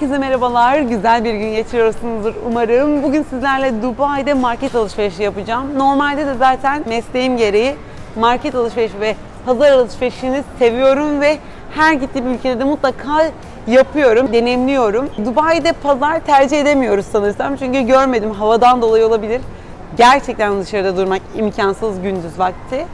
Herkese merhabalar. Güzel bir gün geçiriyorsunuzdur umarım. Bugün sizlerle Dubai'de market alışverişi yapacağım. Normalde de zaten mesleğim gereği market alışverişi ve pazar alışverişini seviyorum ve her gittiğim ülkede de mutlaka yapıyorum, deneyimliyorum. Dubai'de pazar tercih edemiyoruz sanırsam çünkü görmedim havadan dolayı olabilir. Gerçekten dışarıda durmak imkansız gündüz vakti.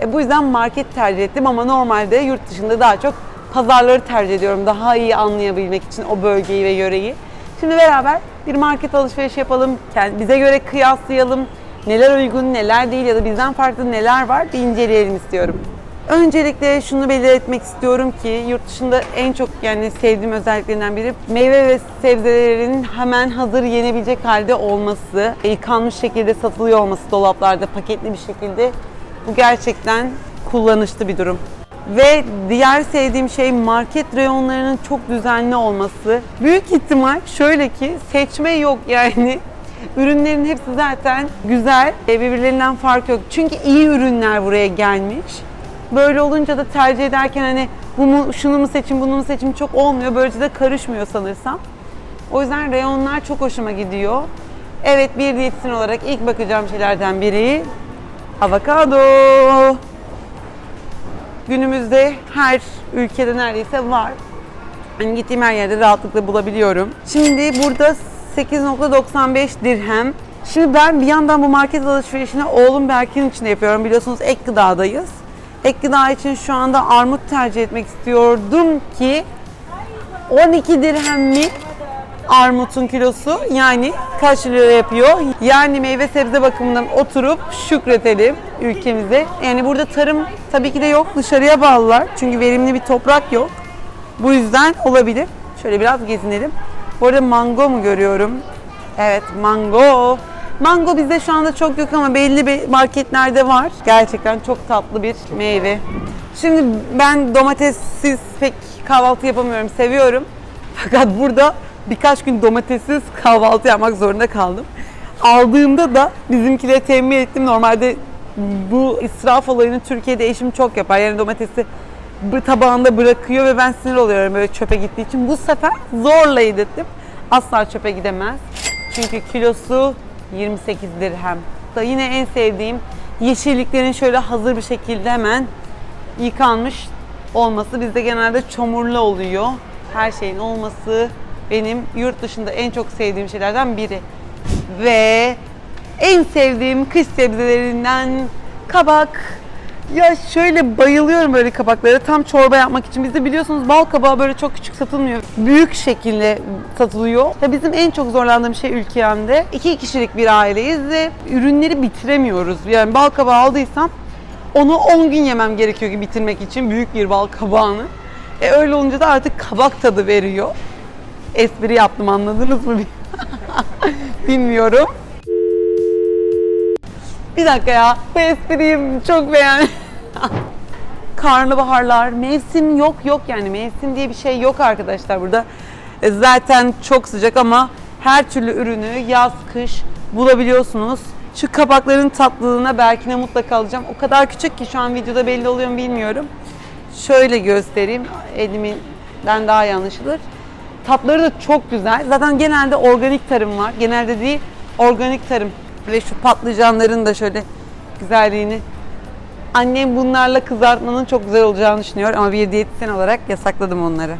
E, bu yüzden market tercih ettim ama normalde yurt dışında daha çok pazarları tercih ediyorum. Daha iyi anlayabilmek için o bölgeyi ve yöreyi. Şimdi beraber bir market alışverişi yapalım. Kend- Bize göre kıyaslayalım. Neler uygun, neler değil ya da bizden farklı neler var bir inceleyelim istiyorum. Öncelikle şunu belirtmek istiyorum ki yurt dışında en çok yani sevdiğim özelliklerinden biri meyve ve sebzelerin hemen hazır yenebilecek halde olması, yıkanmış şekilde satılıyor olması dolaplarda paketli bir şekilde. Bu gerçekten kullanışlı bir durum. Ve diğer sevdiğim şey market reyonlarının çok düzenli olması. Büyük ihtimal şöyle ki seçme yok yani. Ürünlerin hepsi zaten güzel, e, birbirlerinden fark yok. Çünkü iyi ürünler buraya gelmiş. Böyle olunca da tercih ederken hani bu şunu mu seçim, bunu mu seçim çok olmuyor. Böylece de karışmıyor sanırsam. O yüzden reyonlar çok hoşuma gidiyor. Evet bir diyetisyen olarak ilk bakacağım şeylerden biri avokado. Günümüzde her ülkede neredeyse var. Hani gittiğim her yerde rahatlıkla bulabiliyorum. Şimdi burada 8.95 dirhem. Şimdi ben bir yandan bu market alışverişini oğlum Berk'in için yapıyorum. Biliyorsunuz ek gıdadayız. Ek gıda için şu anda armut tercih etmek istiyordum ki 12 dirhem mi armutun kilosu yani kaç lira yapıyor? Yani meyve sebze bakımından oturup şükretelim ülkemize. Yani burada tarım tabii ki de yok. Dışarıya bağlılar. Çünkü verimli bir toprak yok. Bu yüzden olabilir. Şöyle biraz gezinelim. Bu arada mango mu görüyorum? Evet mango. Mango bizde şu anda çok yok ama belli bir marketlerde var. Gerçekten çok tatlı bir meyve. Şimdi ben domatessiz pek kahvaltı yapamıyorum. Seviyorum. Fakat burada birkaç gün domatessiz kahvaltı yapmak zorunda kaldım. Aldığımda da bizimkilere temin ettim. Normalde bu israf olayını Türkiye'de eşim çok yapar. Yani domatesi bu tabağında bırakıyor ve ben sinir oluyorum böyle çöpe gittiği için. Bu sefer zorla yedirttim. Asla çöpe gidemez. Çünkü kilosu 28 dirhem. Da yine en sevdiğim yeşilliklerin şöyle hazır bir şekilde hemen yıkanmış olması. Bizde genelde çamurlu oluyor. Her şeyin olması benim yurt dışında en çok sevdiğim şeylerden biri. Ve en sevdiğim kış sebzelerinden kabak. Ya şöyle bayılıyorum böyle kabaklara. Tam çorba yapmak için. Bizde biliyorsunuz bal kabağı böyle çok küçük satılmıyor. Büyük şekilde satılıyor. Ya bizim en çok zorlandığım şey ülkemde. iki kişilik bir aileyiz ve ürünleri bitiremiyoruz. Yani bal kabağı aldıysam onu 10 gün yemem gerekiyor ki bitirmek için büyük bir bal kabağını. E öyle olunca da artık kabak tadı veriyor. Espri yaptım anladınız mı? Bilmiyorum. Bir dakika ya. Bu espriyi çok beğendim. Karnabaharlar, mevsim yok yok yani mevsim diye bir şey yok arkadaşlar burada. E, Zaten çok sıcak ama her türlü ürünü yaz kış bulabiliyorsunuz. Şu kabakların tatlılığına Berkin'e mutlaka alacağım. O kadar küçük ki şu an videoda belli oluyor mu bilmiyorum. Şöyle göstereyim. Elimden daha iyi anlaşılır. Tatları da çok güzel. Zaten genelde organik tarım var. Genelde değil, organik tarım. Ve şu patlıcanların da şöyle güzelliğini Annem bunlarla kızartmanın çok güzel olacağını düşünüyor ama bir diyetisyen olarak yasakladım onları.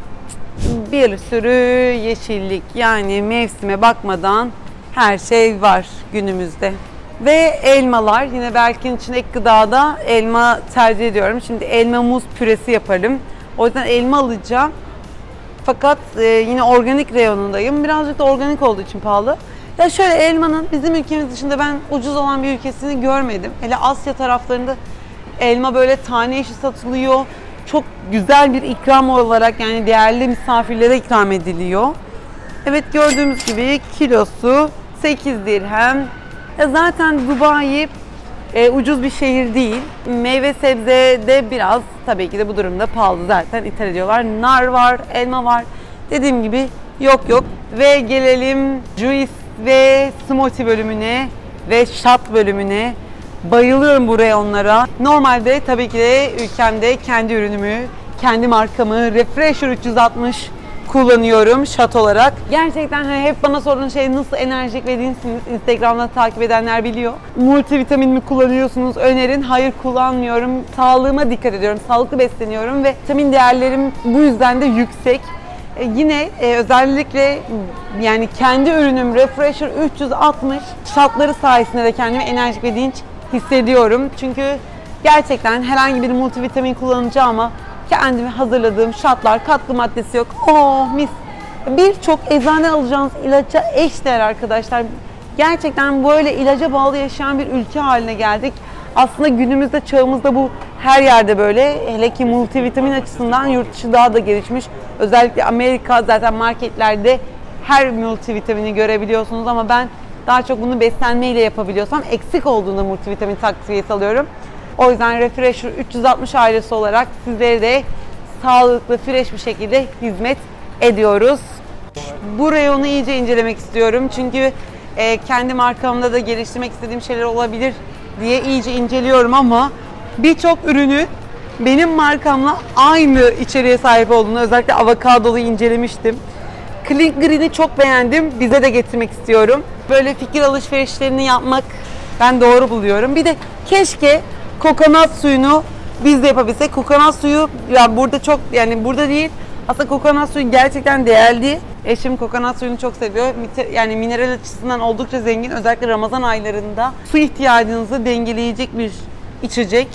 Bir sürü yeşillik yani mevsime bakmadan her şey var günümüzde. Ve elmalar yine Berkin için ek gıdada elma tercih ediyorum. Şimdi elma muz püresi yaparım. O yüzden elma alacağım. Fakat e, yine organik reyonundayım. Birazcık da organik olduğu için pahalı. Ya şöyle elmanın bizim ülkemiz dışında ben ucuz olan bir ülkesini görmedim. Hele Asya taraflarında elma böyle tane işi satılıyor. Çok güzel bir ikram olarak yani değerli misafirlere ikram ediliyor. Evet gördüğümüz gibi kilosu 8 dirhem. Ya zaten Dubai e, ucuz bir şehir değil. Meyve sebze de biraz tabii ki de bu durumda pahalı zaten ithal ediyorlar. Nar var, elma var. Dediğim gibi yok yok. Ve gelelim juice ve smoothie bölümüne ve shot bölümüne. Bayılıyorum buraya onlara. Normalde tabii ki de ülkemde kendi ürünümü, kendi markamı Refresher 360 kullanıyorum şat olarak. Gerçekten hani hep bana sorduğun şey nasıl enerjik ve dinsiniz? Instagram'dan takip edenler biliyor. Multivitamin mi kullanıyorsunuz? Önerin. Hayır kullanmıyorum. Sağlığıma dikkat ediyorum. Sağlıklı besleniyorum ve vitamin değerlerim bu yüzden de yüksek. E, yine e, özellikle yani kendi ürünüm Refresher 360 şartları sayesinde de kendimi enerjik ve dinç hissediyorum. Çünkü gerçekten herhangi bir multivitamin kullanacağım ama kendimi hazırladığım şartlar, katkı maddesi yok. Oh mis! Birçok eczane alacağınız ilaca eşdeğer arkadaşlar. Gerçekten böyle ilaca bağlı yaşayan bir ülke haline geldik. Aslında günümüzde çağımızda bu her yerde böyle. Hele ki multivitamin açısından yurt dışı daha da gelişmiş. Özellikle Amerika zaten marketlerde her multivitamini görebiliyorsunuz ama ben daha çok bunu beslenmeyle yapabiliyorsam eksik olduğunda multivitamin takviyesi alıyorum. O yüzden Refresher 360 ailesi olarak sizlere de sağlıklı, fresh bir şekilde hizmet ediyoruz. Bu reyonu iyice incelemek istiyorum çünkü e, kendi markamda da geliştirmek istediğim şeyler olabilir diye iyice inceliyorum ama birçok ürünü benim markamla aynı içeriğe sahip olduğunu özellikle avokadolu incelemiştim. Clean Green'i çok beğendim. Bize de getirmek istiyorum. Böyle fikir alışverişlerini yapmak ben doğru buluyorum. Bir de keşke kokonat suyunu biz de yapabilsek. Kokonat suyu ya burada çok yani burada değil. Aslında kokonat suyu gerçekten değerli. Eşim kokonat suyunu çok seviyor. Yani mineral açısından oldukça zengin. Özellikle Ramazan aylarında su ihtiyacınızı dengeleyecek bir içecek.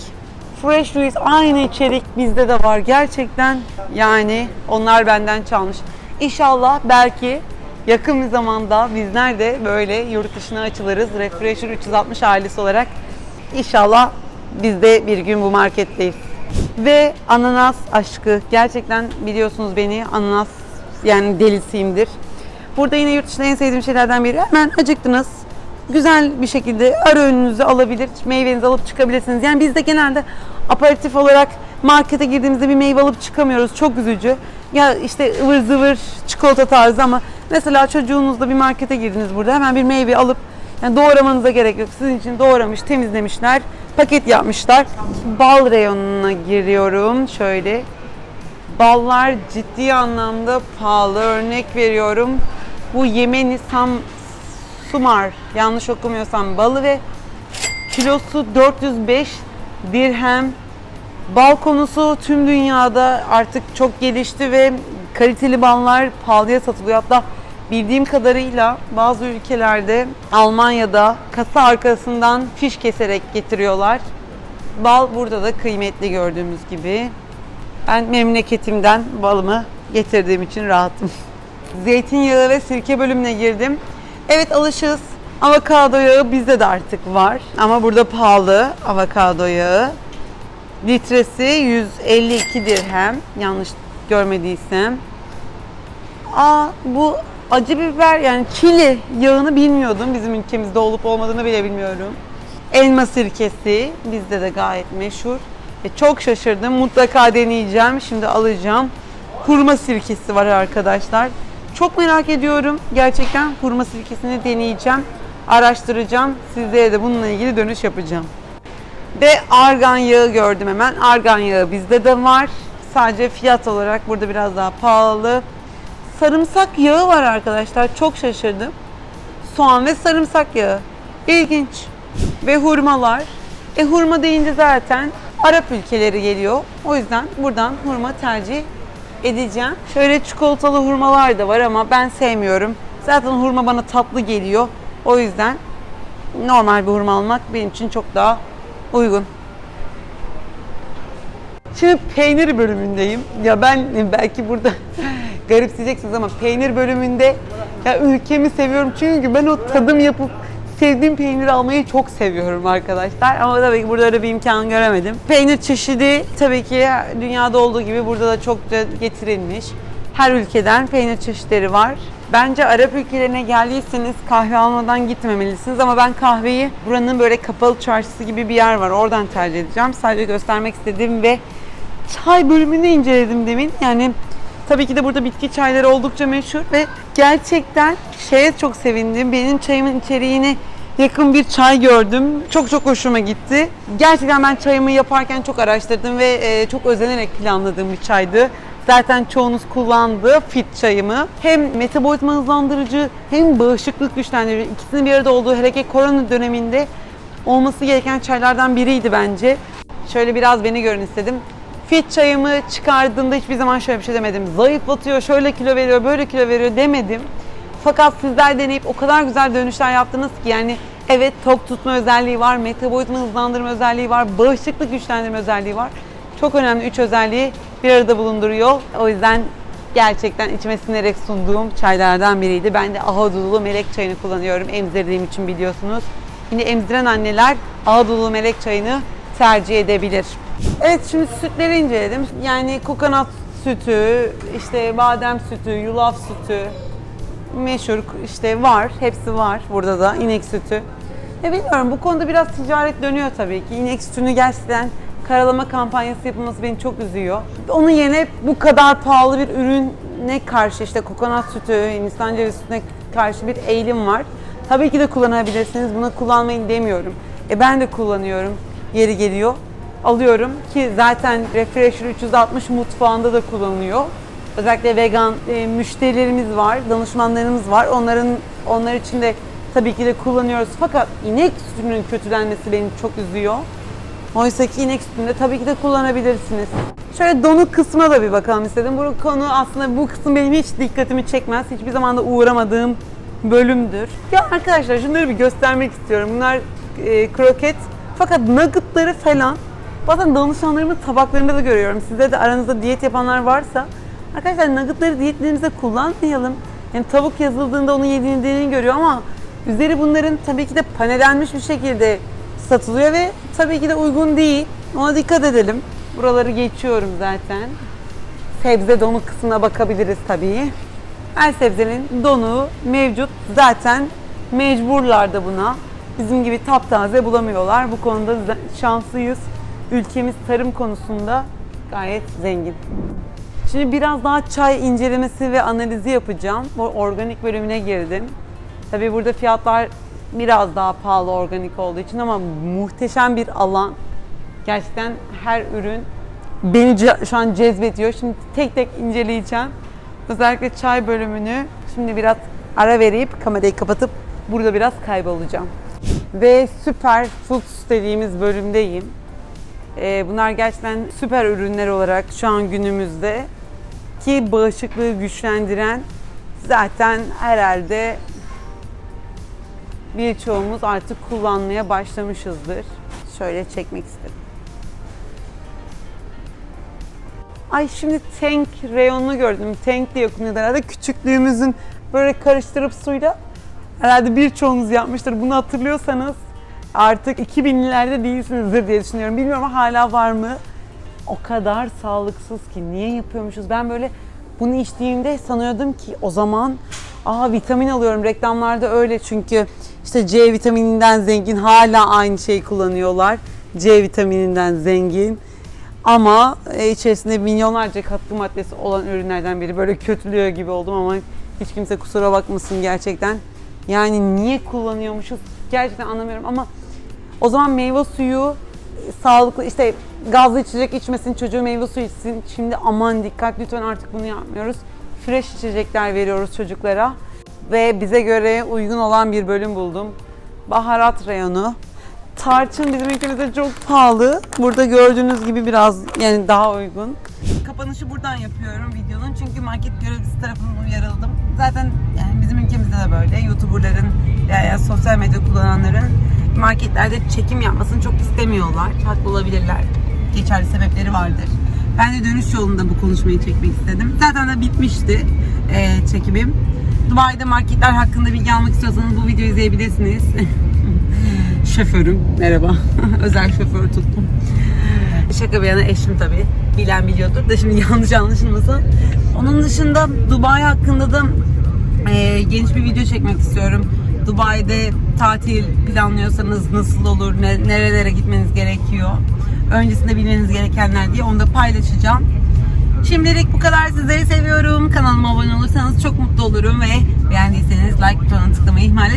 Fresh Juice aynı içerik bizde de var. Gerçekten yani onlar benden çalmış. İnşallah belki yakın bir zamanda bizler de böyle yurt dışına açılırız. Refresher 360 ailesi olarak. İnşallah biz de bir gün bu marketteyiz. Ve ananas aşkı. Gerçekten biliyorsunuz beni ananas yani delisiyimdir. Burada yine yurt dışında en sevdiğim şeylerden biri. Hemen acıktınız. Güzel bir şekilde ara önünüzü alabilir, meyvenizi alıp çıkabilirsiniz. Yani biz de genelde aperatif olarak markete girdiğimizde bir meyve alıp çıkamıyoruz. Çok üzücü. Ya işte ıvır zıvır çikolata tarzı ama mesela çocuğunuzla bir markete girdiniz burada hemen bir meyve alıp yani doğramanıza gerek yok. Sizin için doğramış, temizlemişler, paket yapmışlar. Bal reyonuna giriyorum. Şöyle Ballar ciddi anlamda pahalı. Örnek veriyorum. Bu Yemeni Sam Sumar yanlış okumuyorsam balı ve kilosu 405 dirhem. Bal konusu tüm dünyada artık çok gelişti ve kaliteli ballar pahalıya satılıyor. Hatta bildiğim kadarıyla bazı ülkelerde Almanya'da kasa arkasından fiş keserek getiriyorlar. Bal burada da kıymetli gördüğümüz gibi. Ben memleketimden balımı getirdiğim için rahatım. Zeytinyağı ve sirke bölümüne girdim. Evet alışız. Avokado yağı bizde de artık var. Ama burada pahalı avokado yağı. Litresi 152 dirhem. Yanlış görmediysem. Aa bu acı biber yani çili yağını bilmiyordum. Bizim ülkemizde olup olmadığını bile bilmiyorum. Elma sirkesi bizde de gayet meşhur. Ve çok şaşırdım. Mutlaka deneyeceğim. Şimdi alacağım. Hurma sirkesi var arkadaşlar. Çok merak ediyorum. Gerçekten hurma sirkesini deneyeceğim. Araştıracağım. Sizlere de bununla ilgili dönüş yapacağım. Ve argan yağı gördüm hemen. Argan yağı bizde de var. Sadece fiyat olarak burada biraz daha pahalı. Sarımsak yağı var arkadaşlar. Çok şaşırdım. Soğan ve sarımsak yağı. İlginç. Ve hurmalar. E hurma deyince zaten Arap ülkeleri geliyor. O yüzden buradan hurma tercih edeceğim. Şöyle çikolatalı hurmalar da var ama ben sevmiyorum. Zaten hurma bana tatlı geliyor. O yüzden normal bir hurma almak benim için çok daha uygun. Şimdi peynir bölümündeyim. Ya ben belki burada garipseyeceksiniz ama peynir bölümünde ya ülkemi seviyorum çünkü ben o tadım yapıp sevdiğim peyniri almayı çok seviyorum arkadaşlar. Ama tabii ki burada öyle bir imkan göremedim. Peynir çeşidi tabii ki dünyada olduğu gibi burada da çokça getirilmiş. Her ülkeden peynir çeşitleri var. Bence Arap ülkelerine geldiyseniz kahve almadan gitmemelisiniz ama ben kahveyi buranın böyle kapalı çarşısı gibi bir yer var. Oradan tercih edeceğim. Sadece göstermek istediğim ve çay bölümünü inceledim demin. Yani tabii ki de burada bitki çayları oldukça meşhur ve gerçekten şeye çok sevindim. Benim çayımın içeriğine yakın bir çay gördüm. Çok çok hoşuma gitti. Gerçekten ben çayımı yaparken çok araştırdım ve e, çok özenerek planladığım bir çaydı. Zaten çoğunuz kullandı fit çayımı. Hem metabolizma hızlandırıcı hem bağışıklık güçlendirici. İkisinin bir arada olduğu hele ki korona döneminde olması gereken çaylardan biriydi bence. Şöyle biraz beni görün istedim. Fit çayımı çıkardığımda hiçbir zaman şöyle bir şey demedim. Zayıflatıyor, şöyle kilo veriyor, böyle kilo veriyor demedim. Fakat sizler deneyip o kadar güzel dönüşler yaptınız ki yani evet tok tutma özelliği var, metabolizma hızlandırma özelliği var, bağışıklık güçlendirme özelliği var. Çok önemli üç özelliği bir arada bulunduruyor. O yüzden gerçekten içime sinerek sunduğum çaylardan biriydi. Ben de ahadudulu melek çayını kullanıyorum emzirdiğim için biliyorsunuz. Yine emziren anneler ahadudulu melek çayını tercih edebilir. Evet şimdi sütleri inceledim. Yani kokonat sütü, işte badem sütü, yulaf sütü, meşhur işte var. Hepsi var burada da inek sütü. Ya bilmiyorum bu konuda biraz ticaret dönüyor tabii ki. İnek sütünü gerçekten karalama kampanyası yapılması beni çok üzüyor. Onun yerine bu kadar pahalı bir ürüne karşı işte kokonat sütü, Hindistan cevizi sütüne karşı bir eğilim var. Tabii ki de kullanabilirsiniz. Bunu kullanmayın demiyorum. E ben de kullanıyorum. Yeri geliyor. Alıyorum ki zaten Refresher 360 mutfağında da kullanılıyor. Özellikle vegan e, müşterilerimiz var, danışmanlarımız var. Onların onlar için de tabii ki de kullanıyoruz. Fakat inek sütünün kötülenmesi beni çok üzüyor. Oysa ki inek sütünü de tabii ki de kullanabilirsiniz. Şöyle donuk kısmına da bir bakalım istedim. Bu konu aslında bu kısım benim hiç dikkatimi çekmez. Hiçbir zaman da uğramadığım bölümdür. Ya arkadaşlar şunları bir göstermek istiyorum. Bunlar e, kroket. Fakat nuggetları falan bazen danışanlarımın tabaklarında da görüyorum. Sizde de aranızda diyet yapanlar varsa arkadaşlar nuggetları diyetlerimizde kullanmayalım. Yani tavuk yazıldığında onu yediğini görüyor ama üzeri bunların tabii ki de panelenmiş bir şekilde satılıyor ve tabii ki de uygun değil. Ona dikkat edelim. Buraları geçiyorum zaten. Sebze donu kısmına bakabiliriz tabii. Her sebzenin donu mevcut. Zaten mecburlar da buna. Bizim gibi taptaze bulamıyorlar. Bu konuda şanslıyız. Ülkemiz tarım konusunda gayet zengin. Şimdi biraz daha çay incelemesi ve analizi yapacağım. Bu organik bölümüne girdim. Tabii burada fiyatlar biraz daha pahalı organik olduğu için ama muhteşem bir alan. Gerçekten her ürün beni şu an cezbediyor. Şimdi tek tek inceleyeceğim. Özellikle çay bölümünü şimdi biraz ara verip kamerayı kapatıp burada biraz kaybolacağım. Ve süper foods dediğimiz bölümdeyim. Ee, bunlar gerçekten süper ürünler olarak şu an günümüzde ki bağışıklığı güçlendiren zaten herhalde birçoğumuz artık kullanmaya başlamışızdır. Şöyle çekmek istedim. Ay şimdi tank reyonunu gördüm. Tank diye okunuyor herhalde. Küçüklüğümüzün böyle karıştırıp suyla herhalde birçoğunuz yapmıştır. Bunu hatırlıyorsanız artık 2000'lerde değilsinizdir diye düşünüyorum. Bilmiyorum ama hala var mı? O kadar sağlıksız ki niye yapıyormuşuz? Ben böyle bunu içtiğimde sanıyordum ki o zaman aa vitamin alıyorum. Reklamlarda öyle çünkü işte C vitamininden zengin hala aynı şeyi kullanıyorlar. C vitamininden zengin. Ama e, içerisinde milyonlarca katkı maddesi olan ürünlerden biri. Böyle kötülüyor gibi oldum ama hiç kimse kusura bakmasın gerçekten. Yani niye kullanıyormuşuz gerçekten anlamıyorum ama o zaman meyve suyu e, sağlıklı işte gazlı içecek içmesin çocuğu meyve suyu içsin. Şimdi aman dikkat lütfen artık bunu yapmıyoruz. Fresh içecekler veriyoruz çocuklara. Ve bize göre uygun olan bir bölüm buldum. Baharat reyonu. Tarçın bizim ülkemizde çok pahalı. Burada gördüğünüz gibi biraz yani daha uygun. Kapanışı buradan yapıyorum videonun çünkü market görevlisi tarafından uyarıldım. Zaten yani bizim ülkemizde de böyle YouTuber'ların veya sosyal medya kullananların marketlerde çekim yapmasını çok istemiyorlar. Haklı olabilirler. Geçerli sebepleri vardır. Ben de dönüş yolunda bu konuşmayı çekmek istedim. Zaten de bitmişti eee, çekimim. Dubai'de marketler hakkında bilgi almak istiyorsanız bu videoyu izleyebilirsiniz. Şoförüm, merhaba. Özel şoför tuttum. Şaka bir yana eşim tabii. Bilen biliyordur da şimdi yanlış anlaşılmasın. Onun dışında Dubai hakkında da e, geniş bir video çekmek istiyorum. Dubai'de tatil planlıyorsanız nasıl olur, ne- nerelere gitmeniz gerekiyor, öncesinde bilmeniz gerekenler diye onu da paylaşacağım. Şimdilik bu kadar. Sizleri seviyorum. Kanalıma abone olursanız çok mutlu olurum ve beğendiyseniz like butonuna tıklamayı ihmal